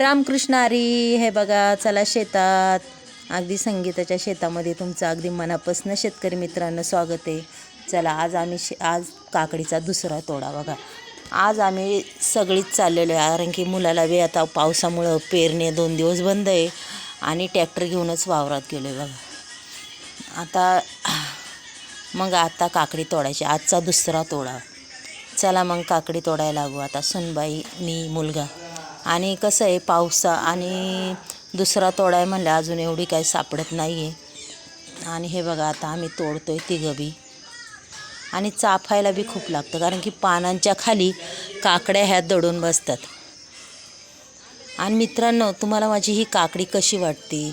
रामकृष्ण हरी हे बघा चला शेतात. अगदी संगीताच्या शेतामध्ये तुमचं अगदी मनापासून शेतकरी मित्रांनो स्वागत आहे. चला आज आम्ही शे आज काकडीचा दुसरा तोडा बघा. आज आम्ही सगळीच चाललेलो आहे कारण की मुलाला बी आता पावसामुळं पेरणे दोन दिवस बंद आहे आणि ट्रॅक्टर घेऊनच वावरात गेलो आहे बघा. आता मग आता काकडी तोडायची आजचा दुसरा तोडा. चला मग काकडी तोडायला लागू. आता सुनबाई मी मुलगा. आणि कसं आहे पावसा आणि दुसरा तोडाय म्हणलं अजून एवढी काही सापडत नाही आहे आणि हे बघा आता आम्ही तोडतो आहे तिघं बी. आणि चाफायला बी खूप लागतं कारण की पानांच्या खाली काकड्या ह्या दडून बसतात. आणि मित्रांनो तुम्हाला माझी ही काकडी कशी वाटते?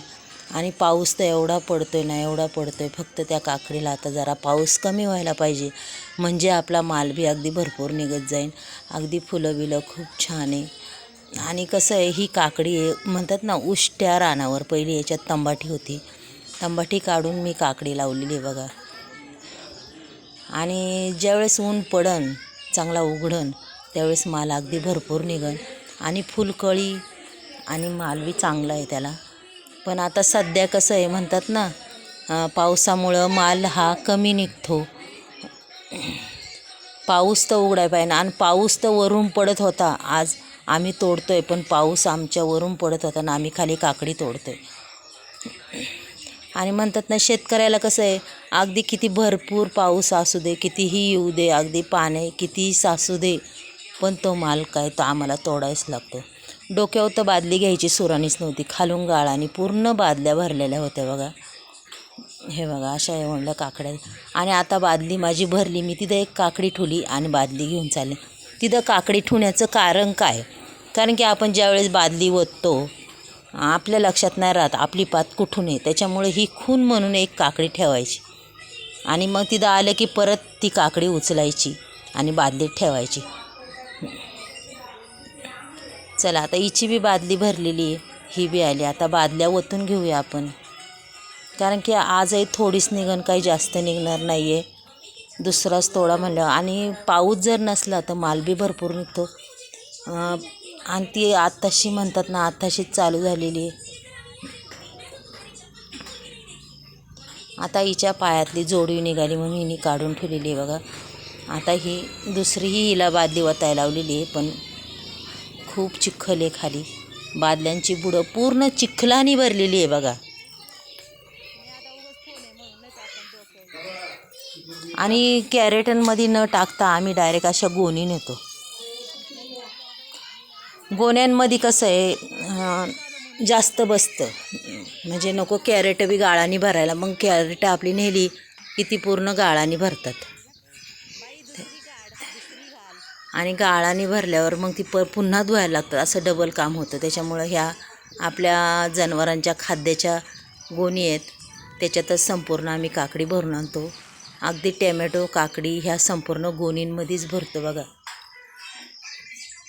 आणि पाऊस तर एवढा पडतोय ना एवढा पडतोय फक्त त्या काकडीला आता जरा पाऊस कमी व्हायला पाहिजे. म्हणजे आपला माल बी अगदी भरपूर निघत जाईल अगदी फुलं बिलं खूप छान आहे. आणि कसं आहे ही काकडी म्हणतात ना उष्ट्या रानावर. पहिली याच्यात तंबाटी होती. तंबाटी काढून मी काकडी लावलेली आहे बघा. आणि ज्यावेळेस ऊन पडन चांगला उघडन त्यावेळेस माल अगदी भरपूर निघन. आणि फुलकळी आणि माल बी चांगला आहे त्याला. पण आता सध्या कसं आहे म्हणतात ना पावसामुळं माल हा कमी निघतो. पाऊस तर उघडाय पाहिजे. आणि पाऊस तर वरून पडत होता. आज आम्ही तोडतो आहे पण पाऊस आमच्यावरून पडत होता ना आम्ही खाली काकडी तोडतो आहे आणि म्हणतात ना शेतकऱ्याला कसं आहे अगदी किती भरपूर पाऊस असू दे कितीही येऊ दे अगदी पाणी कितीही सासू दे पण तो माल काय तो आम्हाला तोडायच लागतो. डोक्यावर तर बादली घ्यायची सुराणीच नव्हती खालून गाळ आणि पूर्ण बादल्या भरलेल्या होत्या बघा. हे बघा अशा आहे म्हणलं काकड्या. आणि आता बादली माझी भरली मी तिथं एक काकडी ठुली आणि बादली घेऊन चालले. तिथं काकडी ठुण्याचं कारण काय? कारण की आपण ज्यावेळेस बादली ओततो आपल्या लक्षात नाही राहत आपली पात कुठून आहे त्याच्यामुळे ही खून म्हणून एक काकडी ठेवायची. आणि मग तिथं आलं की परत ती काकडी उचलायची आणि बादलीत ठेवायची. चला आता हिची बी बादली भरलेली आहे ही बी आली. आता बादल्या ओतून घेऊया आपण. कारण की आजही थोडीच निघण काही जास्त निघणार नाही आहे दुसराच तोडा म्हणलं आणि पाऊस जर नसला तर माल बी भरपूर निघतो. आणि ती आत्ताशी म्हणतात ना आत्ताशीच चालू झालेली आहे. आता हिच्या पायातली जोडवी निघाली म्हणून हिने काढून ठेवलेली आहे बघा. आता ही दुसरीही हिला बादली वतायला लावलेली आहे पण खूप चिखल आहे खाली. बादल्यांची बुडं पूर्ण चिखलाने भरलेली आहे बघा. आणि कॅरेटनमध्ये न टाकता आम्ही डायरेक्ट अशा गोणी नेतो. गोण्यांमध्ये कसं आहे जास्त बसतं. म्हणजे नको कॅरेट बी गाळाने भरायला. मग कॅरेट आपली नेली की ती पूर्ण गाळाने भरतात. आणि गाळाने भरल्यावर मग ती प पुन्हा धुवायला लागतं असं डबल काम होतं. त्याच्यामुळं ह्या आपल्या जनावरांच्या खाद्याच्या गोणी आहेत. त्याच्यातच संपूर्ण आम्ही काकडी भरून आणतो. अगदी टॅमॅटो काकडी ह्या संपूर्ण गोणींमध्येच भरतो बघा.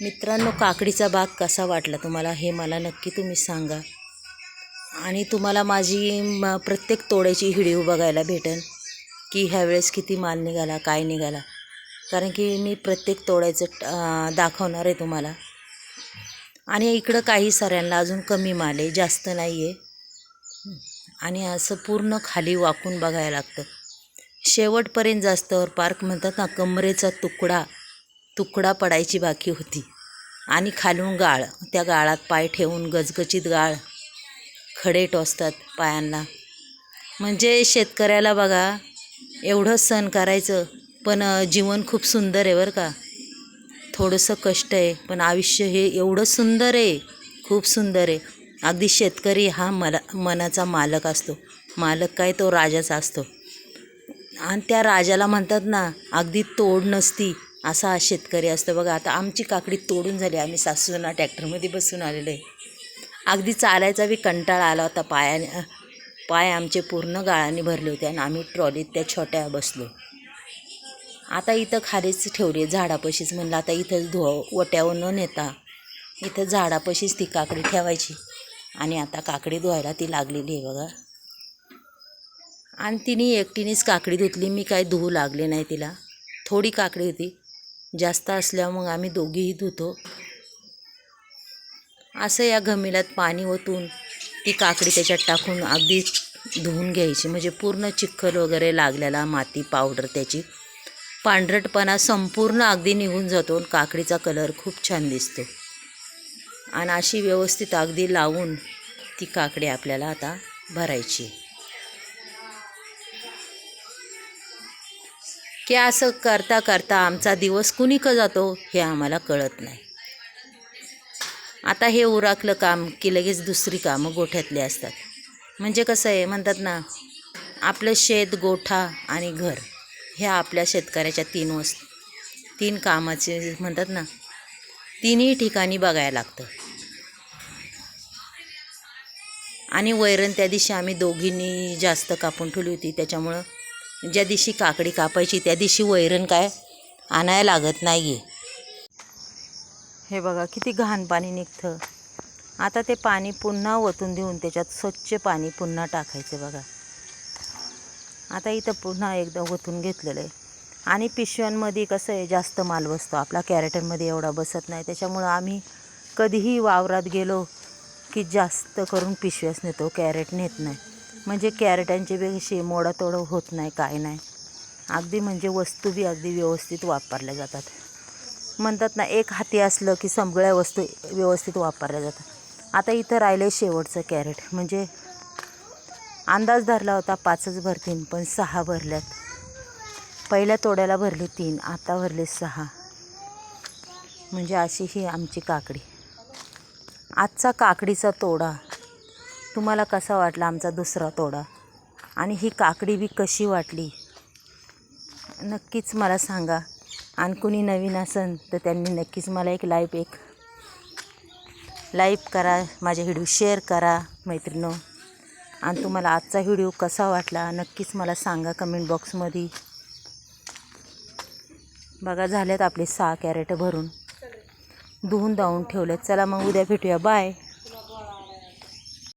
मित्रांनो काकडीचा बाग कसा वाटला तुम्हाला हे मला नक्की तुम्ही सांगा. आणि तुम्हाला माझी म प्रत्येक तोड्याची व्हिडिओ बघायला भेटेल की ह्यावेळेस किती माल निघाला काय निघाला. कारण की मी प्रत्येक तोड्याचं दाखवणार आहे तुम्हाला. आणि इकडं काही साऱ्यांना अजून कमी माल आहे जास्त नाही आहे. आणि असं पूर्ण खाली वाकून बघायला लागतं. शेवटपर्यंत जास्तवर पार्क म्हणतात ना कमरेचा तुकडा तुकडा पडायची बाकी होती. आणि खालून गाळ. त्या गाळात पाय ठेवून गजगचीत गाळ. खडे टोचतात पायांना. म्हणजे शेतकऱ्याला बघा एवढं सण करायचं पण जीवन खूप सुंदर आहे बरं का. थोडंसं कष्ट आहे पण आयुष्य हे एवढं सुंदर आहे. खूप सुंदर आहे. अगदी शेतकरी हा मला मनाचा मालक असतो. मालक काय तो राजाचा असतो. आणि त्या राजाला म्हणतात ना अगदी तोड नसती असा शेतकरी असतो. बघा आता आमची काकडी तोडून झाली. आम्ही सासूना ट्रॅक्टरमध्ये बसून आलेलो आहे. अगदी चालायचा बी कंटाळा आला होता. पायाने पाय आमचे पूर्ण गाळाने भरले होते आणि आम्ही ट्रॉलीत त्या छोट्या बसलो. आता इथं खालीच ठेवले झाडापाशीच. म्हणलं आता इथंच धुवा ओट्यावर न नेता इथं झाडापाशीच ती काकडी ठेवायची. आणि आता काकडी धुवायला ती लागलेली आहे बघा. आणि तिने एकटीनेच काकडी धुतली. मी काय धुवू लागले नाही तिला. थोडी काकडी होती. जास्त असल्यावर मग आम्ही दोघीही धुतो. असं या घमिलात पाणी ओतून ती काकडी त्याच्यात टाकून अगदी धुवून घ्यायची. म्हणजे पूर्ण चिखल वगैरे लागलेला माती पावडर त्याची. पांढरटपणा संपूर्ण अगदी निघून जातो आणि काकडीचा कलर खूप छान दिसतो. आणि अशी व्यवस्थित अगदी लावून ती काकडी आपल्याला आता भरायची की असं करता करता आमचा दिवस कुणी का जातो हे आम्हाला कळत नाही. आता हे उराकलं काम की लगेच दुसरी कामं गोठ्यातली असतात. म्हणजे कसं आहे म्हणतात ना आपलं शेत गोठा आणि घर ह्या आपल्या शेतकऱ्याच्या तीन वस्तू तीन कामाचे म्हणतात ना तिन्ही ठिकाणी बघायला लागतं. आणि वैरण त्या दिवशी आम्ही दोघींनी जास्त कापून ठेवली होती त्याच्यामुळं ज्या दिवशी काकडी कापायची त्या दिवशी वैरण काय? आणायला लागत नाही आहे हे बघा किती घाण पाणी निघतं. आता ते पाणी पुन्हा ओतून देऊन त्याच्यात स्वच्छ पाणी पुन्हा टाकायचं बघा. आता इथं पुन्हा एकदा ओतून घेतलेलं आहे. आणि पिशव्यांमध्ये कसं आहे जास्त माल बसतो. आपला कॅरेटनमध्ये एवढा बसत नाही. त्याच्यामुळं आम्ही कधीही वावरात गेलो की जास्त करून पिशव्याच नेतो कॅरेट नेत नाही. म्हणजे कॅरेटांची बेशी मोडातोडं होत नाही काय नाही. अगदी म्हणजे वस्तू बी अगदी व्यवस्थित वापरल्या जातात. म्हणतात ना एक हाती असलं की सगळ्या वस्तू व्यवस्थित वापरल्या जातात. आता इथं राहिले शेवटचं कॅरेट. म्हणजे अंदाज धरला होता पाचच भरतीन पण सहा भरल्यात. पहिल्या तोड्याला भरले तीन आता भरले सहा. म्हणजे अशी ही आमची काकडी. आजचा काकडीचा तोडा. तुम्हाला कसा वाटला आमचा दुसरा तोडा? आणि ही काकडी बी कशी वाटली? नक्कीच मला सांगा. आणि कुणी नवीन असेल तर त्यांनी नक्कीच मला एक लाईव्ह एक लाईव्ह करा माझे व्हिडिओ शेअर करा मैत्रिणो. आणि तुम्हाला आजचा व्हिडिओ कसा वाटला नक्कीच मला सांगा कमेंट बॉक्समध्ये बघा झाल्यात आपले सहा कॅरेट भरून. धुवून धावून ठेवलेत. चला मग उद्या भेटूया. बाय